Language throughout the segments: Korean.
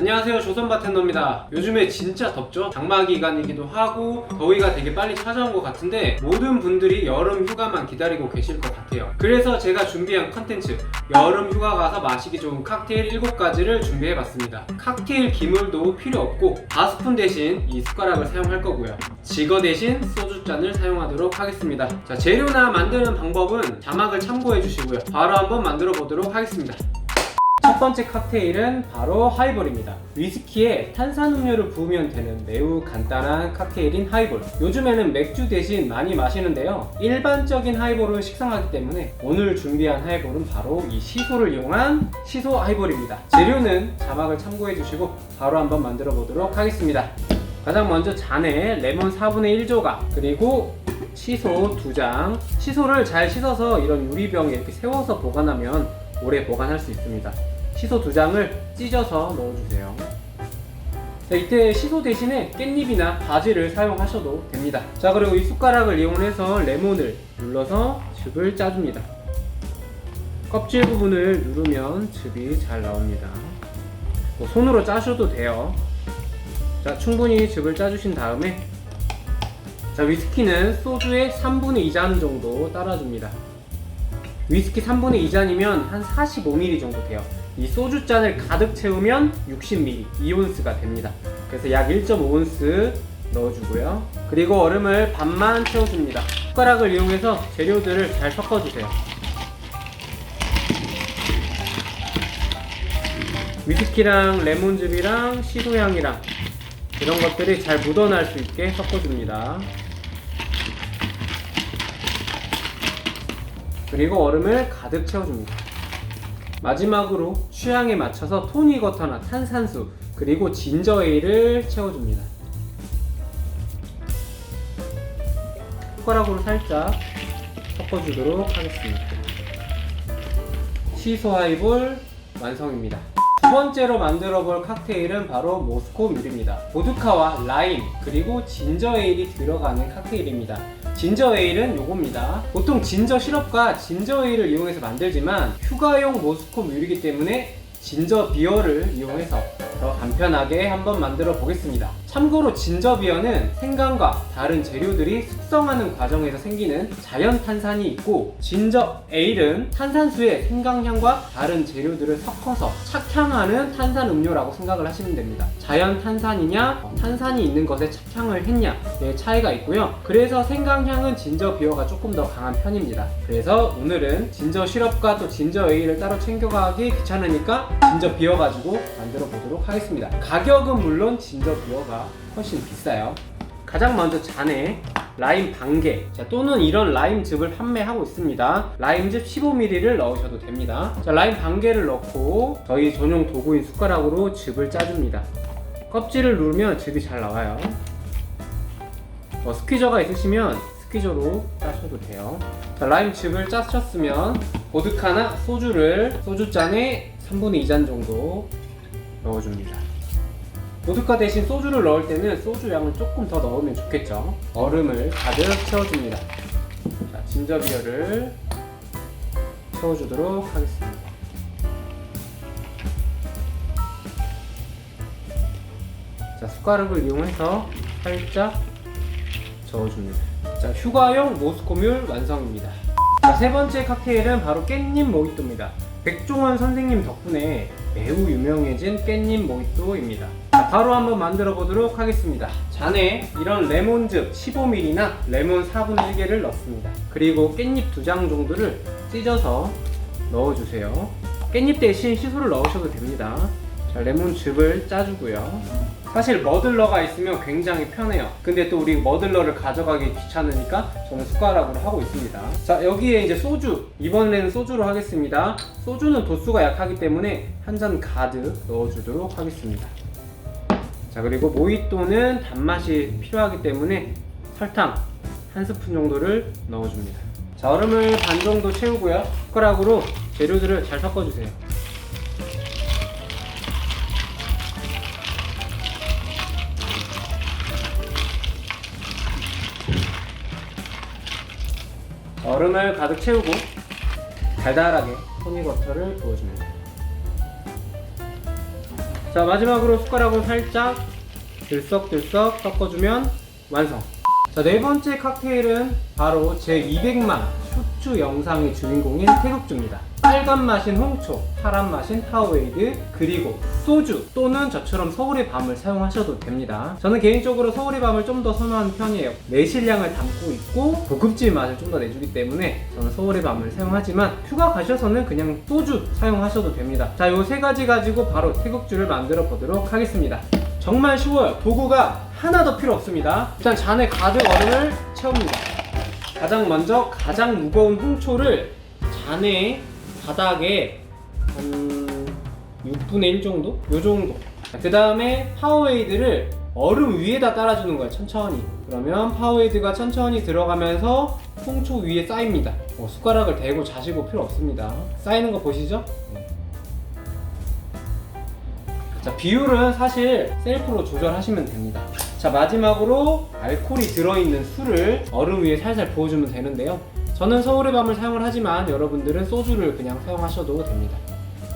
안녕하세요. 조선 바텐더입니다. 요즘에 진짜 덥죠? 장마 기간이기도 하고 더위가 되게 빨리 찾아온 것 같은데 모든 분들이 여름 휴가만 기다리고 계실 것 같아요. 그래서 제가 준비한 컨텐츠 여름 휴가 가서 마시기 좋은 칵테일 7가지를 준비해봤습니다. 칵테일 기물도 필요 없고 바스푼 대신 이 숟가락을 사용할 거고요. 지거 대신 소주잔을 사용하도록 하겠습니다. 자 재료나 만드는 방법은 자막을 참고해 주시고요. 바로 한번 만들어 보도록 하겠습니다 첫 번째 칵테일은 바로 하이볼입니다. 위스키에 탄산음료를 부으면 되는 매우 간단한 칵테일인 하이볼. 요즘에는 맥주 대신 많이 마시는데요. 일반적인 하이볼은 식상하기 때문에 오늘 준비한 하이볼은 바로 이 시소를 이용한 시소 하이볼입니다. 재료는 자막을 참고해 주시고 바로 한번 만들어 보도록 하겠습니다. 가장 먼저 잔에 레몬 4분의 1조각 그리고 시소 2장 시소를 잘 씻어서 이런 유리병에 이렇게 세워서 보관하면 오래 보관할 수 있습니다 시소 2장을 찢어서 넣어주세요. 자, 이때 시소 대신에 깻잎이나 바지를 사용하셔도 됩니다. 자 그리고 이 숟가락을 이용해서 레몬을 눌러서 즙을 짜줍니다. 껍질 부분을 누르면 즙이 잘 나옵니다. 뭐 손으로 짜셔도 돼요. 자 충분히 즙을 짜주신 다음에 자 위스키는 소주의 3분의 2잔 정도 따라줍니다. 위스키 3분의 2잔이면 한 45ml 정도 돼요 이 소주 잔을 가득 채우면 60ml 2온스가 됩니다 그래서 약 1.5온스 넣어주고요 그리고 얼음을 반만 채워줍니다 숟가락을 이용해서 재료들을 잘 섞어주세요 위스키랑 레몬즙이랑 시소향이랑 이런 것들이 잘 묻어날 수 있게 섞어줍니다. 그리고 얼음을 가득 채워줍니다. 마지막으로 취향에 맞춰서 토닉 워터나 탄산수 그리고 진저에일을 채워줍니다. 숟가락으로 살짝 섞어주도록 하겠습니다. 시소 하이볼 완성입니다. 두 번째로 만들어 볼 칵테일은 바로 모스코 뮬입니다. 보드카와 라임 그리고 진저 에일이 들어가는 칵테일입니다. 진저 에일은 요겁니다. 보통 진저 시럽과 진저 에일을 이용해서 만들지만 휴가용 모스코 뮬이기 때문에 진저 비어를 이용해서 더 간편하게 한번 만들어 보겠습니다. 참고로 진저 비어는 생강과 다른 재료들이 숙성하는 과정에서 생기는 자연 탄산이 있고 진저 에일은 탄산수에 생강향과 다른 재료들을 섞어서 착향하는 탄산 음료라고 생각을 하시면 됩니다. 자연 탄산이냐 어, 탄산이 있는 것에 착향을 했냐의 차이가 있고요. 그래서 생강향은 진저 비어가 조금 더 강한 편입니다. 그래서 오늘은 진저 시럽과 또 진저 에일을 따로 챙겨가기 귀찮으니까 진저 비어 가지고 만들어 보도록 하겠습니다. 가격은 물론 진저 비어가 훨씬 비싸요. 가장 먼저 잔에 라임 반개 자, 또는 이런 라임즙을 판매하고 있습니다. 라임즙 15ml를 넣으셔도 됩니다. 자, 라임 반개를 넣고 저희 전용 도구인 숟가락으로 즙을 짜줍니다. 껍질을 누르면 즙이 잘 나와요. 어, 스퀴저가 있으시면 스퀴저로 짜셔도 돼요. 자, 라임즙을 짜셨으면 보드카나 소주를 소주잔에 3분의 2잔 정도 넣어줍니다. 보드카 대신 소주를 넣을 때는 소주 양을 조금 더 넣으면 좋겠죠. 얼음을 가득 채워줍니다. 자, 진저비어를 채워주도록 하겠습니다. 자, 숟가락을 이용해서 살짝 저어줍니다. 자, 휴가용 모스코뮬 완성입니다. 자, 세 번째 칵테일은 바로 깻잎 모히또입니다. 백종원 선생님 덕분에 매우 유명해진 깻잎 모히또입니다. 자, 바로 한번 만들어 보도록 하겠습니다. 잔에 이런 레몬즙 15ml나 레몬 4분의 1개를 넣습니다. 그리고 깻잎 두장 정도를 찢어서 넣어주세요. 깻잎 대신 시소를 넣으셔도 됩니다. 자, 레몬즙을 짜주고요. 사실 머들러가 있으면 굉장히 편해요. 근데 또 우리 머들러를 가져가기 귀찮으니까 저는 숟가락으로 하고 있습니다. 자, 여기에 이제 소주. 이번에는 소주로 하겠습니다. 소주는 도수가 약하기 때문에 한 잔 가득 넣어주도록 하겠습니다. 자, 그리고 모히또는 단맛이 필요하기 때문에 설탕 한 스푼 정도를 넣어줍니다. 자, 얼음을 반 정도 채우고요. 숟가락으로 재료들을 잘 섞어주세요. 얼음을 가득 채우고 달달하게 토닉워터를 부어줍니다. 자 마지막으로 숟가락으로 살짝 들썩들썩 섞어주면 완성. 자 네 번째 칵테일은 바로 제 200만 슈츠 영상의 주인공인 태국주입니다. 빨간 맛인 홍초, 파란 맛인 하웨이드, 그리고 소주 또는 저처럼 서울의 밤을 사용하셔도 됩니다. 저는 개인적으로 서울의 밤을 좀 더 선호하는 편이에요. 매실량을 담고 있고 고급질 맛을 좀 더 내주기 때문에 저는 서울의 밤을 사용하지만 휴가 가셔서는 그냥 소주 사용하셔도 됩니다. 자, 요 세 가지 가지고 바로 태국주를 만들어 보도록 하겠습니다. 정말 쉬워요. 도구가 하나도 필요 없습니다. 일단 잔에 가득 얼음을 채웁니다. 가장 먼저 가장 무거운 홍초를 잔에 바닥에 한 6분의 1 정도? 요 정도. 그 다음에 파워웨이드를 얼음 위에다 따라주는 거예요, 천천히. 그러면 파워웨이드가 천천히 들어가면서 홍초 위에 쌓입니다. 어, 숟가락을 대고 자시고 필요 없습니다. 쌓이는 거 보시죠? 네. 자, 비율은 사실 셀프로 조절하시면 됩니다. 자, 마지막으로 알코올이 들어있는 술을 얼음 위에 살살 부어주면 되는데요. 저는 서울의 밤을 사용을 하지만 여러분들은 소주를 그냥 사용하셔도 됩니다.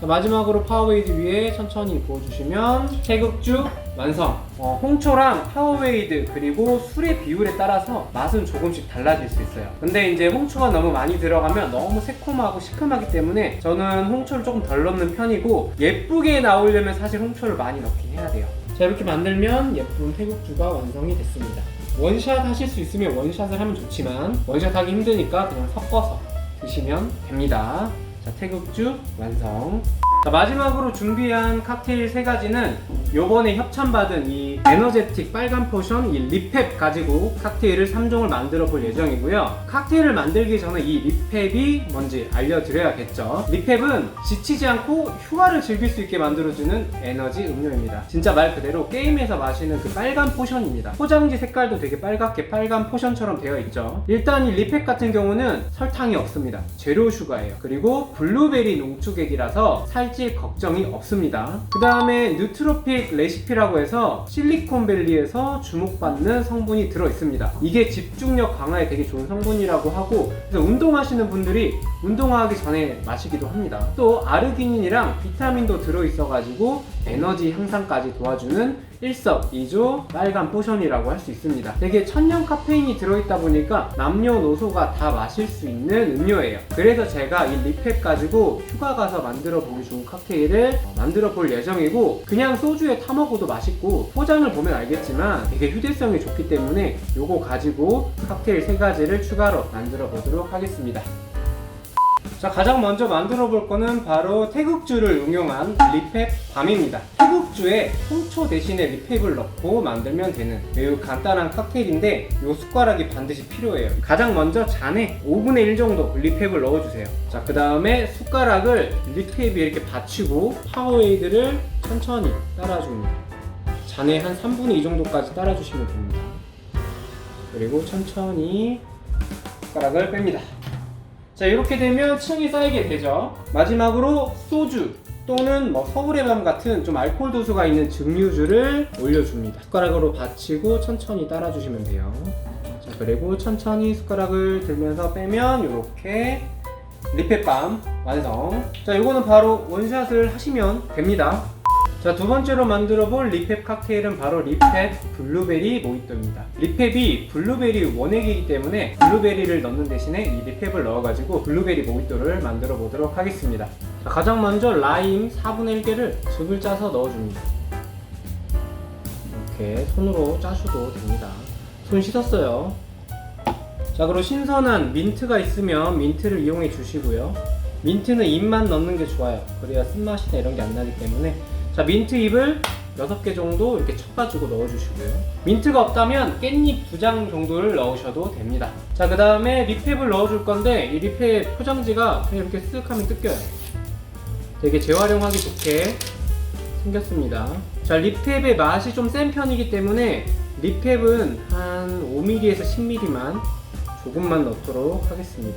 자, 마지막으로 파워웨이드 위에 천천히 부어주시면 태극주 완성. 어, 홍초랑 파워웨이드 그리고 술의 비율에 따라서 맛은 조금씩 달라질 수 있어요. 근데 이제 홍초가 너무 많이 들어가면 너무 새콤하고 시큼하기 때문에 저는 홍초를 조금 덜 넣는 편이고 예쁘게 나오려면 사실 홍초를 많이 넣긴 해야 돼요. 자 이렇게 만들면 예쁜 태국주가 완성이 됐습니다. 원샷 하실 수 있으면 원샷을 하면 좋지만 원샷 하기 힘드니까 그냥 섞어서 드시면 됩니다. 자, 태국주 완성. 자, 마지막으로 준비한 칵테일 세 가지는 요번에 협찬받은 이 에너제틱 빨간 포션 이 립팹 가지고 칵테일을 3종을 만들어 볼 예정이고요. 칵테일을 만들기 전에 이 립팹이 뭔지 알려드려야겠죠. 립팹은 지치지 않고 휴가를 즐길 수 있게 만들어주는 에너지 음료입니다. 진짜 말 그대로 게임에서 마시는 그 빨간 포션입니다. 포장지 색깔도 되게 빨갛게 빨간 포션처럼 되어 있죠. 일단 이 립팹 같은 경우는 설탕이 없습니다. 제로 슈가예요. 그리고 블루베리 농축액이라서 살찔 걱정이 없습니다. 그 다음에 뉴트로 픽 레시피라고 해서 실리콘밸리에서 주목받는 성분이 들어 있습니다. 이게 집중력 강화에 되게 좋은 성분이라고 하고 그래서 운동하시는 분들이 운동하기 전에 마시기도 합니다. 또 아르기닌이랑 비타민도 들어 있어 가지고 에너지 향상까지 도와주는 일석이조 빨간 포션이라고 할 수 있습니다. 되게 천연 카페인이 들어있다 보니까 남녀노소가 다 마실 수 있는 음료예요. 그래서 제가 이 립팹 가지고 휴가 가서 만들어 보기 좋은 칵테일을 만들어 볼 예정이고 그냥 소주에 타 먹어도 맛있고 포장을 보면 알겠지만 되게 휴대성이 좋기 때문에 요거 가지고 칵테일 세 가지를 추가로 만들어 보도록 하겠습니다. 자 가장 먼저 만들어 볼 거는 바로 태국주를 응용한 립팹 밤입니다. 태국주에 홍초 대신에 립팹을 넣고 만들면 되는 매우 간단한 칵테일인데 이 숟가락이 반드시 필요해요. 가장 먼저 잔에 5분의 1 정도 립팹을 넣어주세요. 자 그 다음에 숟가락을 립팹에 이렇게 받치고 파워웨이드를 천천히 따라줍니다. 잔에 한 3분의 2 정도까지 따라주시면 됩니다. 그리고 천천히 숟가락을 뺍니다. 자 이렇게 되면 층이 쌓이게 되죠. 마지막으로 소주 또는 뭐 서울의 밤 같은 좀 알코올 도수가 있는 증류주를 올려줍니다. 숟가락으로 받치고 천천히 따라주시면 돼요. 자 그리고 천천히 숟가락을 들면서 빼면 이렇게 리페밤 완성. 자 이거는 바로 원샷을 하시면 됩니다 자, 두 번째로 만들어 볼 리펩 칵테일은 바로 리펩 블루베리 모히또입니다. 리펩이 블루베리 원액이기 때문에 블루베리를 넣는 대신에 이 리펩을 넣어가지고 블루베리 모히또를 만들어 보도록 하겠습니다. 자, 가장 먼저 라임 4분의 1개를 즙을 짜서 넣어줍니다. 이렇게 손으로 짜셔도 됩니다. 손 씻었어요. 자, 그리고 신선한 민트가 있으면 민트를 이용해 주시고요. 민트는 잎만 넣는 게 좋아요. 그래야 쓴맛이나 이런 게 안 나기 때문에 자 민트 잎을 6개 정도 이렇게 쳐가지고 넣어주시고요. 민트가 없다면 깻잎 2장 정도를 넣으셔도 됩니다. 자 그 다음에 립팹을 넣어줄 건데 이 립팹 포장지가 그냥 이렇게 쓱 하면 뜯겨요. 되게 재활용하기 좋게 생겼습니다. 자 립팹의 맛이 좀 센 편이기 때문에 립팹은 한 5mm에서 10mm만 조금만 넣도록 하겠습니다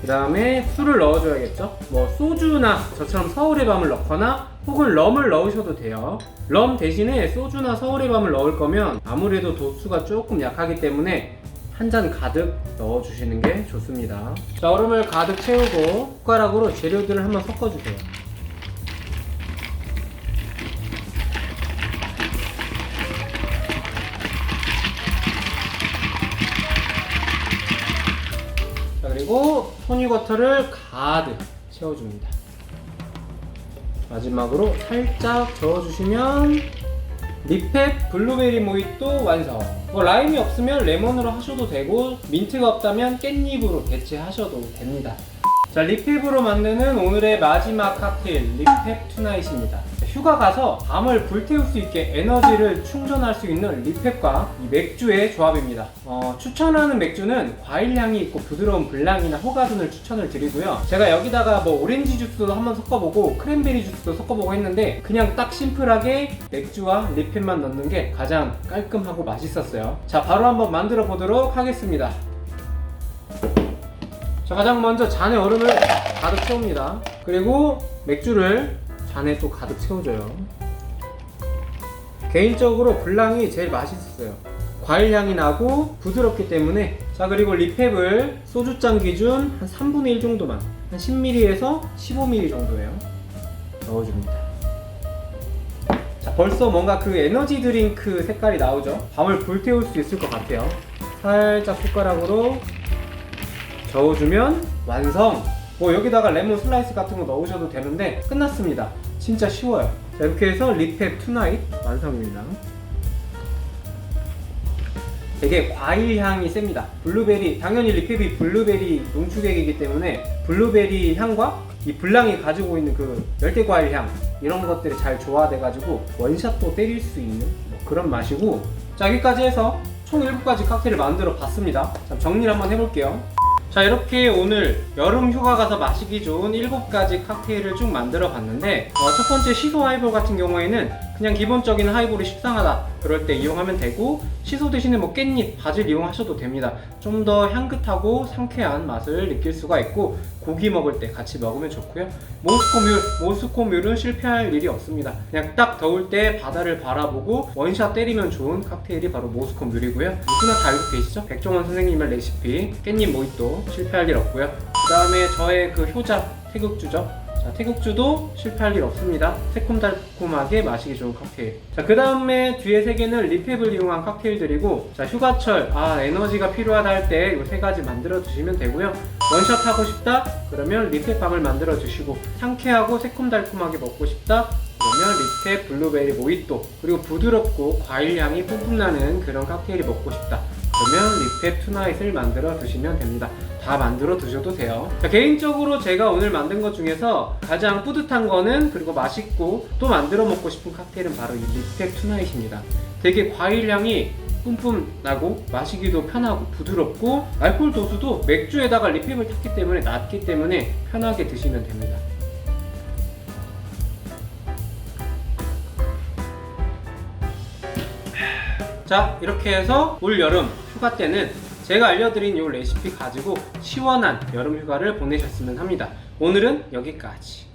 그 다음에 술을 넣어줘야겠죠? 뭐 소주나 저처럼 서울의 밤을 넣거나 혹은 럼을 넣으셔도 돼요. 럼 대신에 소주나 서울의 밤을 넣을 거면 아무래도 도수가 조금 약하기 때문에 한 잔 가득 넣어주시는 게 좋습니다. 자 얼음을 가득 채우고 숟가락으로 재료들을 한번 섞어주세요 그리고 토닉워터를 가득 채워줍니다. 마지막으로 살짝 저어주시면 리펫 블루베리 모히또 완성. 뭐 라임이 없으면 레몬으로 하셔도 되고 민트가 없다면 깻잎으로 대체하셔도 됩니다. 자 리펩으로 만드는 오늘의 마지막 칵테일 리펩 투나잇입니다. 휴가 가서 밤을 불태울 수 있게 에너지를 충전할 수 있는 리펩과 이 맥주의 조합입니다. 어, 추천하는 맥주는 과일 향이 있고 부드러운 블랑이나 호가든을 추천을 드리고요. 제가 여기다가 뭐 오렌지 주스도 한번 섞어보고 크랜베리 주스도 섞어보고 했는데 그냥 딱 심플하게 맥주와 리펩만 넣는 게 가장 깔끔하고 맛있었어요. 자 바로 한번 만들어 보도록 하겠습니다. 자 가장 먼저 잔에 얼음을 가득 채웁니다. 그리고 맥주를 잔에 또 가득 채워줘요. 개인적으로 블랑이 제일 맛있었어요. 과일 향이 나고 부드럽기 때문에 자 그리고 리펩을 소주잔 기준 한 3분의 1 정도만 한 10ml에서 15ml 정도예요. 넣어줍니다. 자 벌써 뭔가 그 에너지 드링크 색깔이 나오죠? 밤을 불태울 수 있을 것 같아요. 살짝 숟가락으로 저어주면 완성! 뭐 여기다가 레몬 슬라이스 같은 거 넣으셔도 되는데 끝났습니다. 진짜 쉬워요. 자, 이렇게 해서 리펩 투나잇 완성입니다. 되게 과일 향이 셉니다. 블루베리, 당연히 리펩이 블루베리 농축액이기 때문에 블루베리 향과 이 블랑이 가지고 있는 그 열대 과일 향 이런 것들이 잘 조화돼가지고 원샷도 때릴 수 있는 뭐 그런 맛이고 자 여기까지 해서 총 7가지 칵테일을 만들어 봤습니다. 자, 정리를 한번 해볼게요. 자 이렇게 오늘 여름 휴가 가서 마시기 좋은 7가지 칵테일을 쭉 만들어 봤는데 어, 첫 번째 시소 하이볼 같은 경우에는 그냥 기본적인 하이볼이 식상하다. 그럴 때 이용하면 되고 시소 대신에 뭐 깻잎, 바질 이용하셔도 됩니다. 좀 더 향긋하고 상쾌한 맛을 느낄 수가 있고 고기 먹을 때 같이 먹으면 좋고요. 모스코뮬, 모스코뮬은 실패할 일이 없습니다. 그냥 딱 더울 때 바다를 바라보고 원샷 때리면 좋은 칵테일이 바로 모스코뮬이고요. 누구나 다 알고 계시죠? 백종원 선생님의 레시피 깻잎 모히또 실패할 일 없고요. 그 다음에 저의 그 효자 태극주죠 자, 태국주도 실패할 일 없습니다. 새콤달콤하게 마시기 좋은 칵테일. 자, 그 다음에 뒤에 세 개는 리펩을 이용한 칵테일들이고, 자, 휴가철, 아, 에너지가 필요하다 할 때 이 세 가지 만들어 두시면 되고요. 원샷 하고 싶다? 그러면 리펩밤을 만들어 주시고, 상쾌하고 새콤달콤하게 먹고 싶다? 그러면 리펩 블루베리 모히또, 그리고 부드럽고 과일 향이 뿜뿜 나는 그런 칵테일이 먹고 싶다. 그러면 리펩 투나잇을 만들어 두시면 됩니다. 다 만들어 두셔도 돼요. 자, 개인적으로 제가 오늘 만든 것 중에서 가장 뿌듯한 거는 그리고 맛있고 또 만들어 먹고 싶은 칵테일은 바로 이 리펩 투나잇입니다. 되게 과일 향이 뿜뿜 나고 마시기도 편하고 부드럽고 알코올 도수도 맥주에다가 리펩을 탔기 때문에 낮기 때문에 편하게 드시면 됩니다. 자 이렇게 해서 올 여름 휴가 때는 제가 알려드린 이 레시피 가지고 시원한 여름 휴가를 보내셨으면 합니다. 오늘은 여기까지.